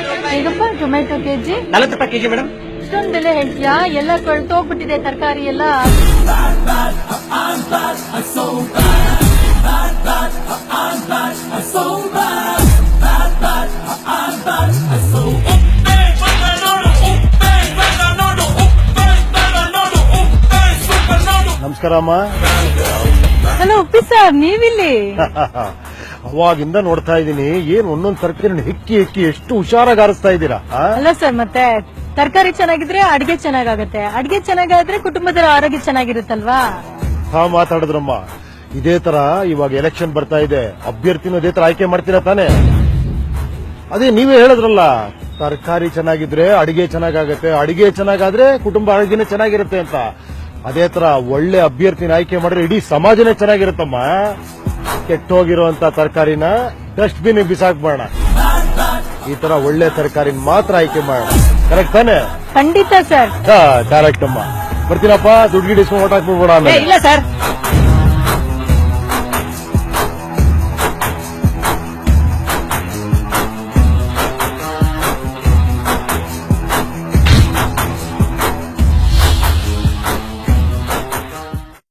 ಹೇಗಪ್ಪ tomato KG? ನಲವತ್ತು ರೂಪಾಯಿ ಕೆಜಿ ಮೇಡಮ್. ಇಷ್ಟೊಂದು ಬೆಲೆ ಹೇಳ್ತೀಯಾ? ಎಲ್ಲ ಕೊಳ್ತೋಗ್ಬಿಟ್ಟಿದೆ ತರಕಾರಿ ಎಲ್ಲ. ನಮಸ್ಕಾರ ಅಮ್ಮ. ಹಲೋ ಉಪ್ಪಿ ಸರ್ ನೀವಿಲ್ಲಿ? ಅವಾಗಿಂದ ನೋಡ್ತಾ ಇದ್ದೀನಿ. ಏನ್ ಒಂದೊಂದ್ ತರಕಾರಿ ಹಿಕ್ಕಿ ಹಿಕ್ಕಿ ಎಷ್ಟು ಹುಷಾರಾಗಿ ಆರಿಸ್ತಾ ಇದ್ದೀರಾ? ಆ? ಅಲ್ಲ ಸರ್ ಮತ್ತೆ ತರಕಾರಿ ಚೆನ್ನಾಗಿದ್ರೆ ಅಡಿಗೆ ಚೆನ್ನಾಗಾಗತ್ತೆ. ಅಡಿಗೆ ಚೆನ್ನಾಗಾದ್ರೆ ಕುಟುಂಬದ ಆರೋಗ್ಯ ಚೆನ್ನಾಗಿರುತ್ತಲ್ವಾ? ಹಾ ಮಾತಾಡಿದ್ರಮ್ಮ. ಇದೇ ತರ ಇವಾಗ ಎಲೆಕ್ಷನ್ ಬರ್ತಾ ಇದೆ. ಅಭ್ಯರ್ಥಿನೂ ಅದೇ ತರ ಆಯ್ಕೆ ಮಾಡ್ತೀರಾ ತಾನೆ? ಅದೇ ನೀವೇ ಹೇಳಿದ್ರಲ್ಲ ತರಕಾರಿ ಚೆನ್ನಾಗಿದ್ರೆ ಅಡಿಗೆ ಚೆನ್ನಾಗಾಗತ್ತೆ. ಅಡಿಗೆ ಚೆನ್ನಾಗಾದ್ರೆ ಕುಟುಂಬ ಆರೋಗ್ಯನೇ ಚೆನ್ನಾಗಿರುತ್ತೆ ಅಂತ. ಅದೇ ತರ ಒಳ್ಳೆ ಅಭ್ಯರ್ಥಿನ ಆಯ್ಕೆ ಮಾಡಿದ್ರೆ ಇಡೀ ಸಮಾಜನೇ ಚೆನ್ನಾಗಿರುತ್ತಮ್ಮ. ಕೆಟ್ಟೋಗಿರುವಂತ ತರಕಾರಿನ ಡಸ್ಟ್ ಬಿನ್ ಬಿಸಾಕ್ಬೇಡ ಈ ತರ ಒಳ್ಳೆ ತರಕಾರಿ ಮಾತ್ರ ಆಯ್ಕೆ ಮಾಡೋಣ ಕರೆಕ್ಟ್ ತಾನೇ? ಖಂಡಿತ ಸರ್. ಕರೆಕ್ಟ್ ಅಮ್ಮ. ಬರ್ತೀನಪ್ಪ ದುಡ್ಡು ಗಿಡಿಸ್ಕೊಂಡು ಓಟ್ ಹಾಕ್ಬಿಡ್ಬೋಣ ಇಲ್ಲ ಸರ್.